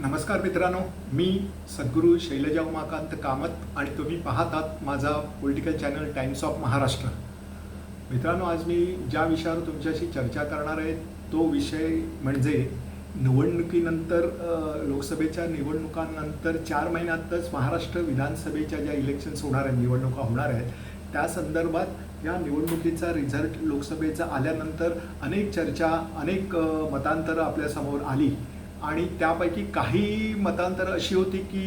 नमस्कार मित्रांनो मी सद्गुरू शैलजा उमाकांत कामत आणि तुम्ही पाहतात माझा political channel times of Maharashtra मित्रांनो आज मी ज्या विषयावर तुमच्याशी चर्चा करणार आहे तो विषय म्हणजे निवडणुकीनंतर लोकसभेच्या निवडणुकांनंतर चार महिन्यातच महाराष्ट्र विधानसभेच्या ज्या इलेक्शन्स होणार आहेत निवडणुका होणार आहेत त्या संदर्भात या निवडणुकीचा रिझल्ट लोकसभेचा आल्यानंतर अनेक चर्चा अनेक मतांतरं आपल्यासमोर आली. आणि त्यापैकी काही मतांतरं अशी होती की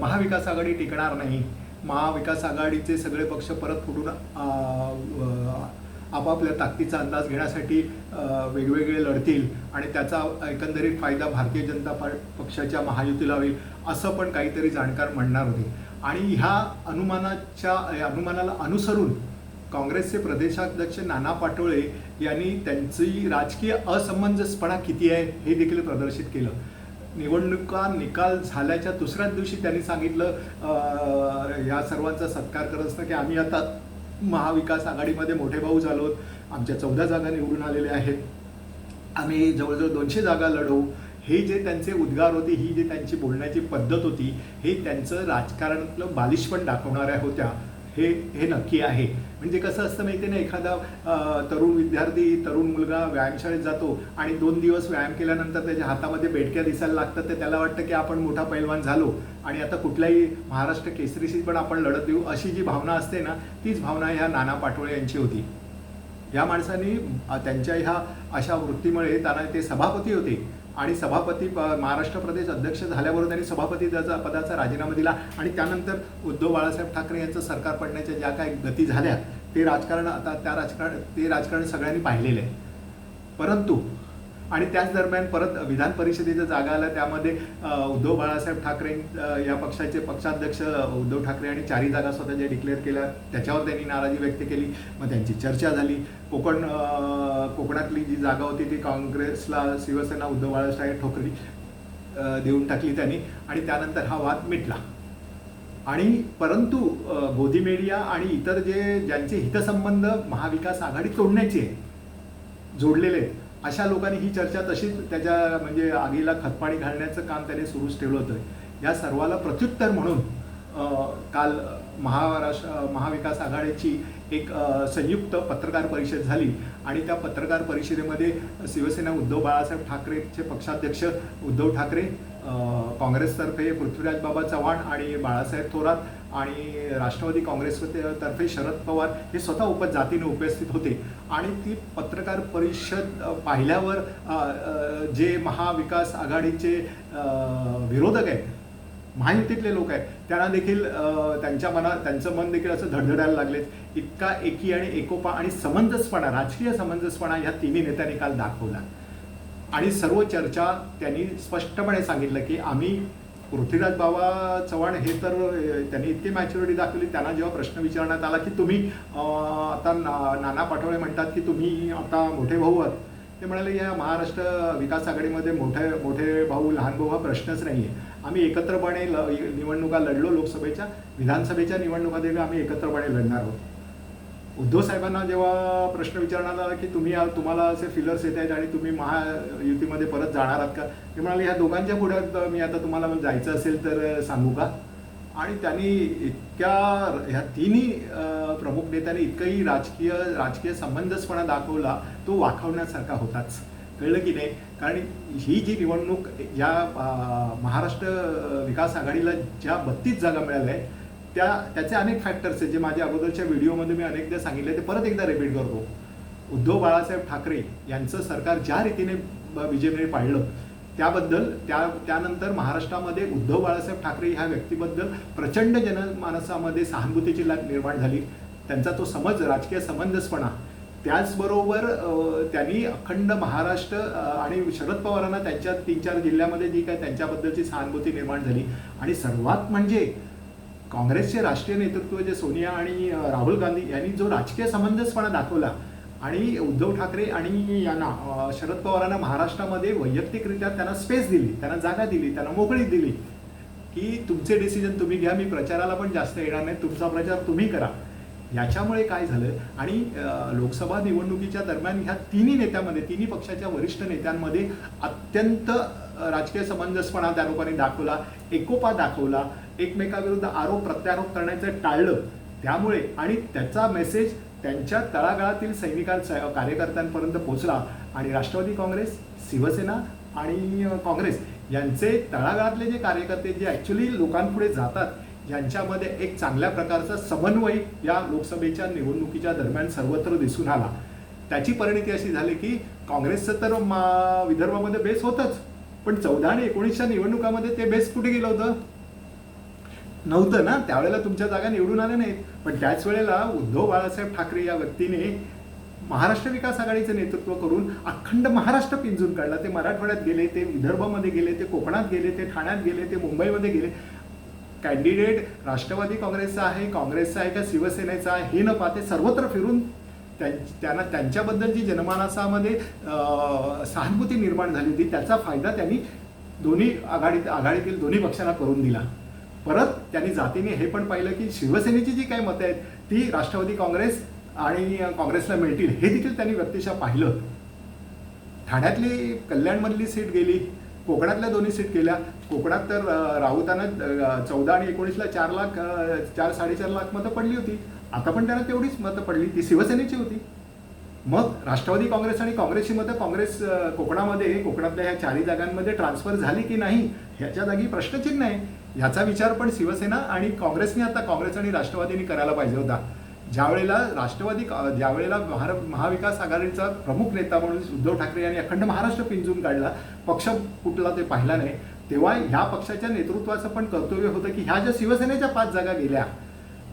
महाविकास आघाडी टिकणार नाही. महाविकास आघाडीचे सगळे पक्ष परत फुटून आपापल्या ताकदीचा अंदाज घेण्यासाठी वेगवेगळे लढतील आणि त्याचा एकंदरीत फायदा भारतीय जनता पा- पक्षाच्या महायुतीला होईल असं पण काहीतरी जाणकार म्हणणार होते. आणि ह्या अनुमानाच्या या अनुमानाला अनुसरून काँग्रेसचे प्रदेशाध्यक्ष नाना पाटोळे यांनी त्यांची राजकीय असमंजसपणा किती आहे हे देखील प्रदर्शित केलं. निवडणुका निकाल झाल्याच्या दुसऱ्याच दिवशी त्यांनी सांगितलं या सर्वांचा सत्कार करत असतं की आम्ही आता महाविकास आघाडीमध्ये मोठे भाऊ झालो आमच्या चौदा जागा निवडून आलेल्या आहेत. आम्ही जवळजवळ दोनशे जागा लढवू. हे जे त्यांचे उद्गार होते ही जे त्यांची बोलण्याची पद्धत होती हे त्यांचं राजकारणातलं बालिशपण दाखवणाऱ्या होत्या. हे हे नक्की आहे. म्हणजे कसं असतं माहिती ना एखादा तरुण विद्यार्थी तरुण मुलगा व्यायामशाळेत जातो आणि दोन दिवस व्यायाम केल्यानंतर त्याच्या हातामध्ये बेडक्या दिसायला लागतात तर त्याला वाटतं की आपण मोठा पैलवान झालो आणि आता कुठल्याही महाराष्ट्र केसरीशी पण आपण लढत देऊ अशी जी भावना असते ना तीच भावना ह्या नाना पाटोळे यांची होती. या माणसांनी त्यांच्या ह्या अशा वृत्तीमुळे त्यांना ते सभापती होते. आणि सभापती प- महाराष्ट्र प्रदेश अध्यक्ष झाल्याबरोबर त्यांनी सभापती पदाचा पदाचा राजीनामा दिला. आणि त्यानंतर उद्धव बाळासाहेब ठाकरे यांचं सरकार पडण्याच्या ज्या काही गती झाल्या ते राजकारण आता त्या राजकारण ते राजकारण सगळ्यांनी पाहिलेलं आहे. परंतु आणि त्याच दरम्यान परत विधान परिषदेच्या जागा आल्या. त्यामध्ये उद्धव बाळासाहेब ठाकरे या पक्षाचे पक्षाध्यक्ष उद्धव ठाकरे आणि चारही जागा स्वतःच्या डिक्लेअर केल्या त्याच्यावर त्यांनी नाराजी व्यक्त केली. मग त्यांची चर्चा झाली. कोकण कोकणातली जी जागा होती ती काँग्रेसला शिवसेना उद्धव बाळासाहेब ठोकरी देऊन टाकली त्यांनी आणि त्यानंतर हा वाद मिटला. आणि परंतु अ, गोदी मीडिया आणि इतर जे ज्यांचे हितसंबंध महाविकास आघाडी तोडण्याचे जोडलेले आहेत अशा लोकांनी ही चर्चा तशीच त्याच्या म्हणजे आगीला खतपाणी घालण्याचं काम त्याने सुरूच ठेवलं होतं. या सर्वाला प्रत्युत्तर म्हणून काल महाराष्ट्र महाविकास आघाडीची एक संयुक्त पत्रकार परिषद झाली आणि त्या पत्रकार परिषदेमध्ये शिवसेना उद्धव बाळासाहेब ठाकरेचे पक्षाध्यक्ष उद्धव ठाकरे काँग्रेसतर्फे पृथ्वीराज बाबा चव्हाण आणि बाळासाहेब थोरात आणि राष्ट्रवादी काँग्रेसतर्फे शरद पवार हे स्वतः उप जातीने उपस्थित होते. आणि ती पत्रकार परिषद पाहिल्यावर जे महाविकास आघाडीचे विरोधक आहेत महायुतीतले लोक आहेत त्यांना देखील त्यांच्या मनात त्यांचं मन देखील असं धडधडायला लागलेत. इतका एकी आणि एकोपा आणि समंजसपणा राजकीय समंजसपणा ह्या तिन्ही नेत्यांनी काल दाखवला. आणि सर्व चर्चा त्यांनी स्पष्टपणे सांगितलं की आम्ही पृथ्वीराज बाबा चव्हाण हे तर त्यांनी इतकी मॅच्युरिटी दाखवली. त्यांना जेव्हा प्रश्न विचारण्यात आला की तुम्ही आता ना- नाना पाटोळे म्हणतात की तुम्ही आता मोठे भाऊ आहात. ते म्हणाले या महाराष्ट्र विकास आघाडीमध्ये मोठे मोठे भाऊ लहान भाऊ हा प्रश्नच नाही आहे आम्ही एकत्रपणे ल निवडणुका लढलो लोकसभेच्या विधानसभेच्या निवडणुका देखील आम्ही एकत्रपणे लढणार आहोत. उद्धव साहेबांना जेव्हा प्रश्न विचारण्यात आला की तुम्ही तुम्हाला असे फिलर्स येत आहेत आणि तुम्ही महायुतीमध्ये परत जाणार आहात का? ते म्हणाले ह्या दोघांच्या पुढे मी आता तुम्हाला जायचं असेल तर सांगू का? आणि त्यांनी इतक्या ह्या तिन्ही प्रमुख नेत्यांनी इतकंही राजकीय राजकीय संबंधसपणा दाखवला तो वाखवण्यासारखा होताच. कळलं की नाही? कारण ही जी निवडणूक या महाराष्ट्र विकास आघाडीला ज्या बत्तीस जागा मिळाल्या आहेत त्या त्याचे अनेक फॅक्टर्स आहेत जे माझ्या अगोदरच्या व्हिडिओमध्ये मी अनेकदा सांगितले ते परत एकदा रिपीट करतो. उद्धव बाळासाहेब ठाकरे यांचं सरकार ज्या रीतीने बीजेपीने पाळलं त्याबद्दल त्या त्यानंतर महाराष्ट्रामध्ये उद्धव बाळासाहेब ठाकरे ह्या व्यक्तीबद्दल प्रचंड जनमानसामध्ये सहानुभूतीची लाट निर्माण झाली. त्यांचा तो समज राजकीय समंजसपणा. त्याचबरोबर त्यांनी अखंड महाराष्ट्र आणि शरद पवारांना त्यांच्या तीन चार जिल्ह्यामध्ये जी काय त्यांच्याबद्दलची सहानुभूती निर्माण झाली. आणि सर्वात म्हणजे काँग्रेसचे राष्ट्रीय नेतृत्व जे सोनिया आणि राहुल गांधी यांनी जो राजकीय समंजसपणा दाखवला आणि उद्धव ठाकरे आणि यांना शरद पवारांना महाराष्ट्रामध्ये वैयक्तिकरित्या त्यांना स्पेस दिली त्यांना जागा दिली त्यांना मोकळी दिली की तुमचे डिसिजन तुम्ही घ्या मी प्रचाराला पण जास्त येणार नाही तुमचा प्रचार तुम्ही करा. याच्यामुळे काय झालं? आणि लोकसभा निवडणुकीच्या दरम्यान ह्या तिन्ही नेत्यामध्ये तिन्ही पक्षाच्या वरिष्ठ नेत्यांमध्ये अत्यंत राजकीय समंजसपणा त्या लोकांनी दाखवला एकोपा दाखवला एकमेकाविरुद्ध आरोप प्रत्यारोप करण्याचं टाळलं. त्यामुळे आणि त्याचा मेसेज त्यांच्या तळागाळातील सैनिकां कार्यकर्त्यांपर्यंत पोहोचला. आणि राष्ट्रवादी काँग्रेस शिवसेना आणि काँग्रेस यांचे तळागाळातले जे कार्यकर्ते जे ॲक्च्युली लोकांपुढे जातात यांच्यामध्ये एक चांगल्या प्रकारचा समन्वय या लोकसभेच्या निवडणुकीच्या दरम्यान सर्वत्र दिसून आला. त्याची परिणिती अशी झाली की काँग्रेसचं तर मा- विदर्भामध्ये बेस होतच. पण चौदा आणि एकोणीसच्या निवडणुकामध्ये ते बेस कुठे गेलं होतं? नव्हतं ना? त्यावेळेला तुमच्या जागा निवडून आल्या नाहीत. पण त्याच वेळेला उद्धव बाळासाहेब ठाकरे या व्यक्तीने महाराष्ट्र विकास आघाडीचं नेतृत्व करून अखंड महाराष्ट्र पिंजून काढला. ते मराठवाड्यात गेले ते विदर्भामध्ये गेले ते कोकणात गेले ते ठाण्यात गेले ते मुंबईमध्ये गेले. कॅन्डिडेट राष्ट्रवादी काँग्रेसचा आहे काँग्रेसचा आहे का शिवसेनेचा आहे हे न पाहते सर्वत्र फिरून त्यां- त्यांना त्यांच्याबद्दलची जनमानसामध्ये सहानुभूती निर्माण झाली होती त्याचा फायदा त्यांनी दोन्ही आघाडीत आघाडीतील दोन्ही पक्षांना करून दिला. परत त्यांनी जातीने हे पण पाहिलं की शिवसेनेची जी काही मतं आहेत ती राष्ट्रवादी काँग्रेस आणि काँग्रेसला मिळतील हे देखील त्यांनी व्यक्तिशः पाहिलं. ठाण्यातली कल्याणमधली सीट गेली कोकणातल्या दोन्ही सीट केल्या. कोकणात तर अं, राऊतानं चौदा आणि एकोणीसला चार लाख चार साडेचार लाख मतं पडली होती. आता पण त्यांना तेवढीच मतं पडली. ती शिवसेनेची होती. मग राष्ट्रवादी काँग्रेस आणि काँग्रेसची मतं काँग्रेस कोकणामध्ये कोकणातल्या ह्या चारही जागांमध्ये ट्रान्सफर झाली की नाही ह्याच्या जागी प्रश्नचिन्ह आहे. ह्याचा विचार पण शिवसेना आणि काँग्रेसने आता काँग्रेस आणि राष्ट्रवादीने करायला पाहिजे होता. ज्या वेळेला राष्ट्रवादी ज्या वेळेला महार महाविकास आघाडीचा प्रमुख नेता म्हणून उद्धव ठाकरे यांनी अखंड महाराष्ट्र पिंजून काढला पक्ष कुठला ते पाहिला नाही तेव्हा ह्या पक्षाच्या नेतृत्वाचं पण कर्तव्य होतं की ह्या ज्या शिवसेनेच्या पाच जागा गेल्या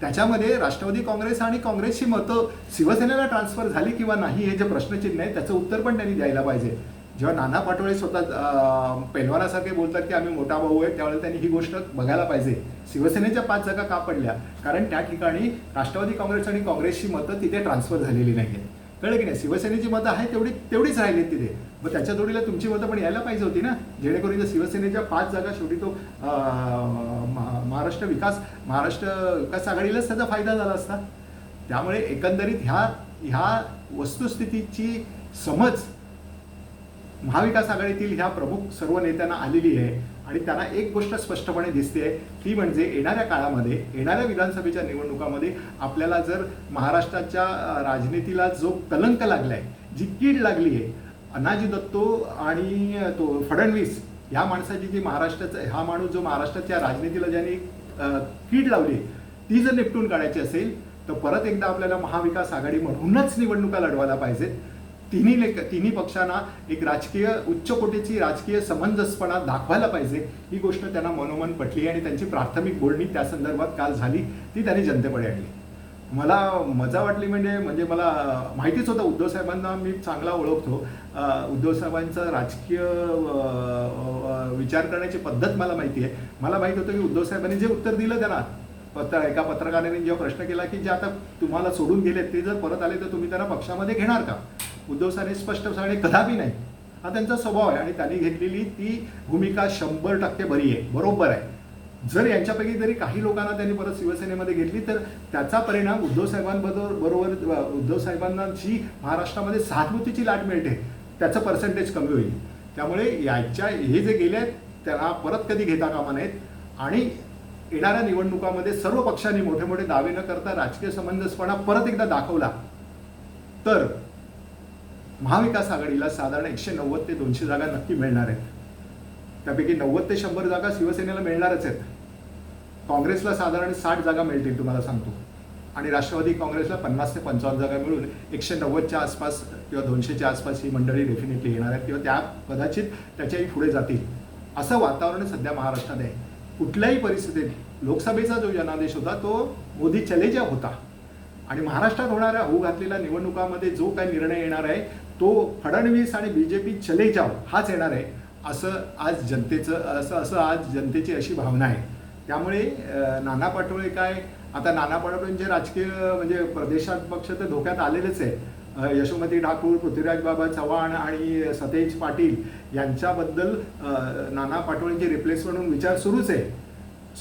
त्याच्यामध्ये राष्ट्रवादी काँग्रेस आणि काँग्रेसची मतं शिवसेनेला ट्रान्सफर झाली किंवा नाही हे जे प्रश्नचिन्ह आहे त्याचं उत्तर पण त्यांनी द्यायला पाहिजे. जेव्हा नाना पाटोळे स्वतः अं, पैलवानासारखे बोलतात की आम्ही मोठा भाऊ आहे त्यावेळेला त्यांनी ही गोष्ट बघायला पाहिजे. शिवसेनेच्या पाच जागा का पडल्या? कारण त्या ठिकाणी राष्ट्रवादी काँग्रेस आणि काँग्रेसची मतं तिथे ट्रान्सफर झालेली नाही आहेत कळलं की नाही? शिवसेनेची मतं आहे तेवढी तेवढीच राहिली तिथे. मग त्याच्या जोडीला तुमची मतं पण यायला पाहिजे होती ना? जेणेकरून शिवसेनेच्या पाच जागा शेवटी तो महाराष्ट्र विकास महाराष्ट्र विकास आघाडीलाच त्याचा फायदा झाला असता. त्यामुळे एकंदरीत ह्या ह्या वस्तुस्थितीची समज महाविकास आघाडीतील ह्या प्रमुख सर्व नेत्यांना आलेली आहे आणि त्यांना एक गोष्ट स्पष्टपणे दिसते ती म्हणजे येणाऱ्या काळामध्ये येणाऱ्या विधानसभेच्या निवडणुकामध्ये आपल्याला जर महाराष्ट्राच्या राजनीतीला जो कलंक लागलाय जी कीड लागली आहे अनाजी दत्तो आणि तो फडणवीस ह्या माणसाची जी महाराष्ट्राचा हा माणूस जो महाराष्ट्राच्या राजनीतीला ज्यांनी कीड लावली ती जर निपटून काढायची असेल तर परत एकदा आपल्याला महाविकास आघाडी म्हणूनच निवडणुका लढवायला पाहिजेत. तिन्ही लेख तिन्ही पक्षांना एक राजकीय उच्च कोटीची राजकीय समंजसपणा दाखवायला पाहिजे ही गोष्ट त्यांना मनोमन पटली आणि त्यांची प्राथमिक बोलणी त्या संदर्भात काल झाली ती त्यांनी जनतेपुढे आणली. मला मजा वाटली म्हणजे म्हणजे मला माहितीच होतं उद्धव साहेबांना मी चांगला ओळखतो. उद्धव साहेबांचा राजकीय अं, विचार करण्याची पद्धत मला माहिती आहे. मला माहीत होतं की उद्धव साहेबांनी जे उत्तर दिलं त्यांना पत्र एका पत्रकाराने जेव्हा प्रश्न केला की जे आता तुम्हाला सोडून गेले ते जर परत आले तर तुम्ही त्यांना पक्षामध्ये घेणार का? उद्धव साहेब स्पष्ट सांगणे कदापि नाही. हा त्यांचा स्वभाव आहे आणि त्यांनी घेतलेली ती भूमिका शंभर टक्के बरी आहे. बरोबर आहे. जर यांच्यापैकी जरी काही लोकांना त्यांनी परत शिवसेनेमध्ये घेतली तर त्याचा परिणाम उद्धव साहेबांबरोबर बरोबर उद्धव साहेबांना जी महाराष्ट्रामध्ये सहानुभूतीची लाट मिळते. त्याचं पर्सेंटेज कमी होईल. त्यामुळे याच्या हे जे गेले आहेत त्यांना परत कधी घेता कामा नाहीत आणि येणाऱ्या निवडणुकामध्ये सर्व पक्षांनी मोठे मोठे दावे न करता राजकीय समंजसपणा परत एकदा दाखवला. तर महाविकास आघाडीला साधारण एकशे नव्वद ते दोनशे जागा नक्की मिळणार आहेत. त्यापैकी नव्वद ते शंभर जागा शिवसेनेला मिळणारच आहेत. काँग्रेसला साधारण साठ जागा मिळतील तुम्हाला सांगतो. आणि राष्ट्रवादी काँग्रेसला पन्नास ते पंचावन्न जागा मिळून एकशे नव्वदच्या आसपास किंवा दोनशेच्या आसपास ही मंडळी डेफिनेटली येणार आहेत किंवा त्या कदाचित त्याच्याही पुढे जातील. असं वातावरण सध्या महाराष्ट्रात आहे. कुठल्याही परिस्थितीत लोकसभेचा जो जनादेश होता तो मोदी चलेजा होता. आणि महाराष्ट्रात होणाऱ्या होऊ घातलेल्या निवडणुकामध्ये जो काही निर्णय येणार आहे तो फडणवीस आणि बी जे पी चले जाव हाच येणार आहे असं आज जनतेचं असं असं आज जनतेची अशी भावना आहे. त्यामुळे नाना पाटोळे काय आता नाना पाटोळेंचे राजकीय म्हणजे प्रदेशात पक्ष तर धोक्यात आलेलेच आहे. यशोमती ठाकूर पृथ्वीराज बाबा चव्हाण आणि सतेज पाटील यांच्याबद्दल नाना पाटोळेंची रिप्लेस म्हणून विचार सुरूच आहे.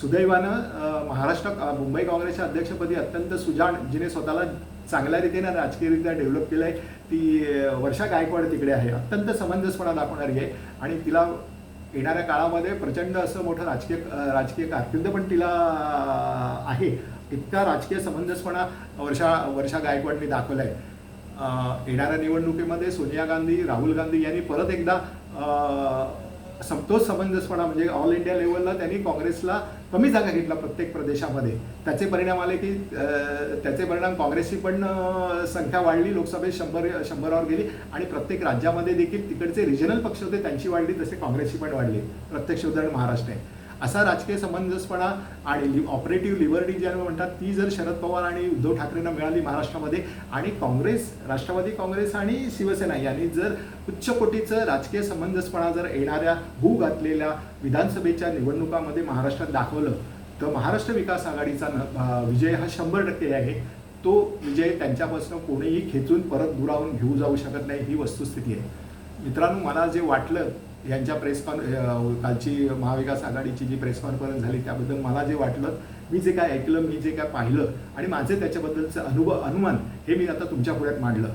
सुदैवानं महाराष्ट्र मुंबई काँग्रेसच्या अध्यक्षपदी अत्यंत सुजाण जिने स्वतःला चांगल्या रीतीने राजकीयरित्या डेव्हलप केलं आहे ती वर्षा गायकवाड तिकडे आहे. अत्यंत समंजसपणा दाखवणारी आहे. आणि तिला येणाऱ्या काळामध्ये प्रचंड असं मोठं राजकीय राजकीय कारकिर्द पण तिला आहे. इतका राजकीय समंजसपणा वर्षा वर्षा गायकवाडनी दाखवला आहे येणाऱ्या निवडणुकीमध्ये सोनिया गांधी राहुल गांधी यांनी परत एकदा अं, समतोल समंजसपणा म्हणजे ऑल इंडिया लेवलला त्यांनी काँग्रेसला कमी जागा घेतला प्रत्येक प्रदेशामध्ये. त्याचे परिणाम आले की अं, त्याचे परिणाम काँग्रेसची पण संख्या वाढली लोकसभेत शंभर शंभरावर गेली आणि प्रत्येक राज्यामध्ये देखील तिकडचे रिजनल पक्ष होते त्यांची वाढली तसे काँग्रेसची पण वाढली प्रत्यक्ष उदाहरण महाराष्ट्र आहे. असा राजकीय समंजसपणा आणि ऑपरेटिव्ह लिबर्टी ज्या म्हणतात ती जर शरद पवार आणि उद्धव ठाकरेंना मिळाली महाराष्ट्रामध्ये आणि काँग्रेस राष्ट्रवादी काँग्रेस आणि शिवसेना यांनी जर उच्च कोटीचं राजकीय समंजसपणा जर येणाऱ्या भू घातलेल्या विधानसभेच्या निवडणुकामध्ये महाराष्ट्रात दाखवलं तर महाराष्ट्र विकास आघाडीचा न- विजय हा शंभर टक्के आहे. तो म्हणजे विजय त्यांच्यापासून कोणीही खेचून परत दुरावून घेऊ जाऊ शकत नाही ही वस्तुस्थिती आहे. मित्रांनो मला जे वाटलं यांच्या प्रेस कॉन कालची महाविकास आघाडीची जी प्रेस कॉन्फरन्स झाली त्याबद्दल मला जे वाटलं मी जे काय ऐकलं मी जे काय पाहिलं आणि माझे त्याच्याबद्दलचं अनुभव अनुमान हे मी आता तुमच्या पुढ्यात मांडलं.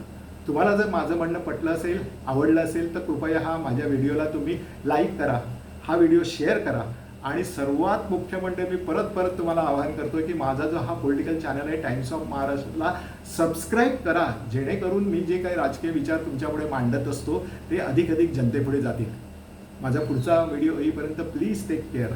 तुम्हाला जर माझं म्हणणं पटलं असेल आवडलं असेल तर कृपया हा माझ्या व्हिडिओला तुम्ही लाईक करा हा व्हिडिओ शेअर करा आणि सर्वात मुख्य म्हणजे मी परत परत तुम्हाला आवाहन करतो की माझा जो हा पॉलिटिकल चॅनल आहे टाइम्स ऑफ महाराष्ट्रला सबस्क्राईब करा जेणेकरून मी जे काही राजकीय विचार तुमच्यापुढे मांडत असतो ते अधिक अधिक जनतेपुढे जातील. माझा पुढचा व्हिडिओ येईपर्यंत प्लीज टेक केअर